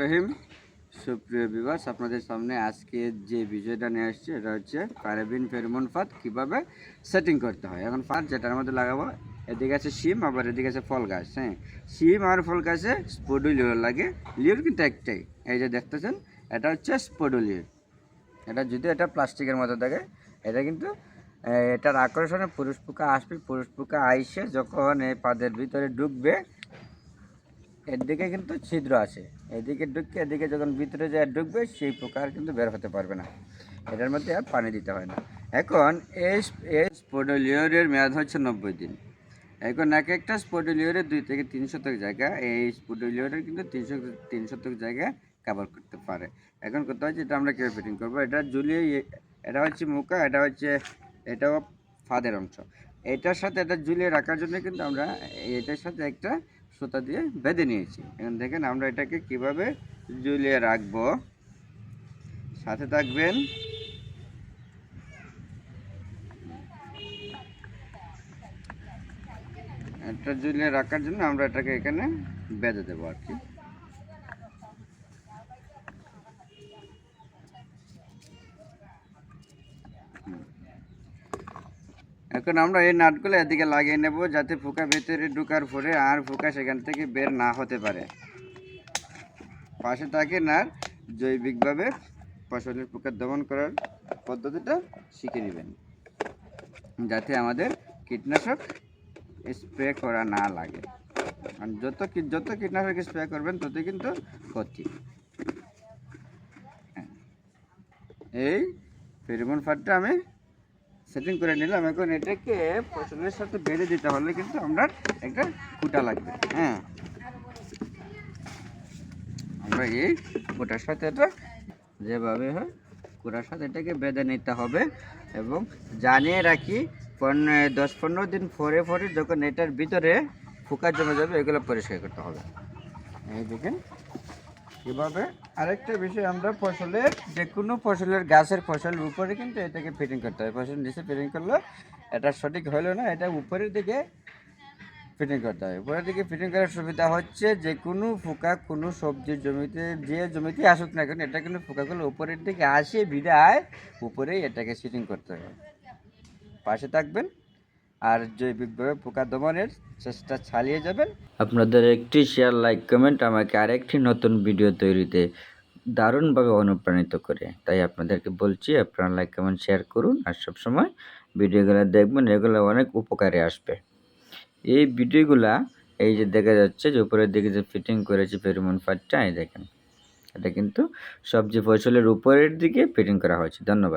রহিম, সুপ্রিয় বিবাস আপনাদের সামনে আজকে যে বিষয়টা নিয়ে আসছে, এটা হচ্ছে প্যারাবিন ফেরমোন ফাঁদ কীভাবে সেটিং করতে হয়। এখন ফাঁদ যেটার মধ্যে লাগাবো, এদিকে আছে শিম, আবার এদিকে আছে ফল গাছ হ্যাঁ? শিম আর ফল গাছে স্পোডুলিওর লাগে, লিওর কিন্তু একটাই। এই যে দেখতেছেন, এটা হচ্ছে স্পোডুলিওর এটা যদি এটা প্লাস্টিকের মতো থাকে, এটা কিন্তু এটার আকর্ষণে পুরুষ পোকা আসবে, পুরুষ পোকা আইসে যখন এই পাদের ভিতরে ঢুকবে এর দিকে কিন্তু ছিদ্র আছে। এদিকে ঢুকবে এদিকে যখন ভিতরে যায় ঢুকবে, সেই পোকা আর কিন্তু বের হতে পারবে না। এটার মধ্যে আর পানি দিতে হয় না। এখন এই স্পোডোলিওরের মেয়াদ হচ্ছে নব্বই দিন। এখন এক একটা স্পোডোলিওরের দুই থেকে তিন শতক জায়গা। এই স্পোডোলিওরের কিন্তু তিনশো তিন শতক জায়গা কভার করতে পারে। এখন কোথাও হচ্ছে এটা আমরা কীভাবে ফিটিং করব? এটা ইয়ে- এটা হচ্ছে মুখা এটা হচ্ছে, এটাও ফাদের অংশ। এটার সাথে এটা ঝুলিয়ে রাখার জন্য কিন্তু আমরা, এটার সাথে একটা সুতা দিয়ে বেঁধে নিয়েছি। এখন দেখেন আমরা এটাকে কীভাবে জুলিয়ে রাখব। সাথে থাকবেন। এটা জুলিয়ে রাখার জন্য আমরা এটাকে এখানে বেঁধে দেবো আর কি। এখন আমরা এই নাটগুলো এদিকে লাগিয়ে নেব যাতে পোকা ভেতরে ঢুকার পরে আর পোকা সেখান থেকে বের না হতে পারে পাশে থাকে না জৈবিকভাবে ফসলের পোকা দমন করার পদ্ধতিটা শিখে নেবেন, যাতে আমাদের কীটনাশক স্প্রে করা না লাগে আর যত যত কীটনাশক স্প্রে করবেন তত কিন্তু ক্ষতি। এই ফেরিমন ফাটটা আমি সেটিং করে নিলাম। এখন এটাকে ফসলের সাথে বেঁধে দিতে হলে কিন্তু আমরা একটা কুটা লাগবে। হ্যাঁ। আমরা এই কুটার সাথে এটা যেভাবে হয়, কুটার সাথে এটাকে বেঁধে নিতে হবে এবং জানিয়ে রাখি দশ, পনেরো দিন পরে পরে যখন এটার ভিতরে ফুকা জমে যাবে, এগুলো পরিষ্কার করতে হবে। এই দেখেন। এভাবে আরেকটা বিষয়, আমরা ফসলের, যে কোনো ফসলের গাছের ফসলের উপরে কিন্তু এটাকে ফিটিং করতে হয়। ফসল নিচে ফিটিং করলে এটা সঠিক হলো না, এটা উপরের দিকে ফিটিং করতে হয়। উপরের দিকে ফিটিং করার সুবিধা হচ্ছে যে কোনো পোকা, কোনো সবজির জমিতে, যে জমিতে আসুক না কেন, এটা কিন্তু পোকাগুলো উপরের দিকে আসে, বিদায়, উপরেই এটাকে ফিটিং করতে হয়। পাশে থাকবেন। আর জৈবিকভাবে পোকা দমনের চেষ্টা চালিয়ে যাবেন। আপনাদের একটি শেয়ার লাইক কমেন্ট আমাকে আরেকটি নতুন ভিডিও তৈরিতে দারুণভাবে অনুপ্রাণিত করে। তাই আপনাদেরকে বলছি, আপনারা লাইক কমেন্ট শেয়ার করুন আর সবসময় ভিডিওগুলো দেখবেন, এগুলো অনেক উপকারে আসবে। এই ভিডিওগুলা এই যে দেখা যাচ্ছে যে উপরের দিকে যে ফিটিং করেছি ফেরোমন ফাটটা, এই দেখেন। এটা কিন্তু সবজি ফসলের উপরের দিকে ফিটিং করা হয়েছে। ধন্যবাদ।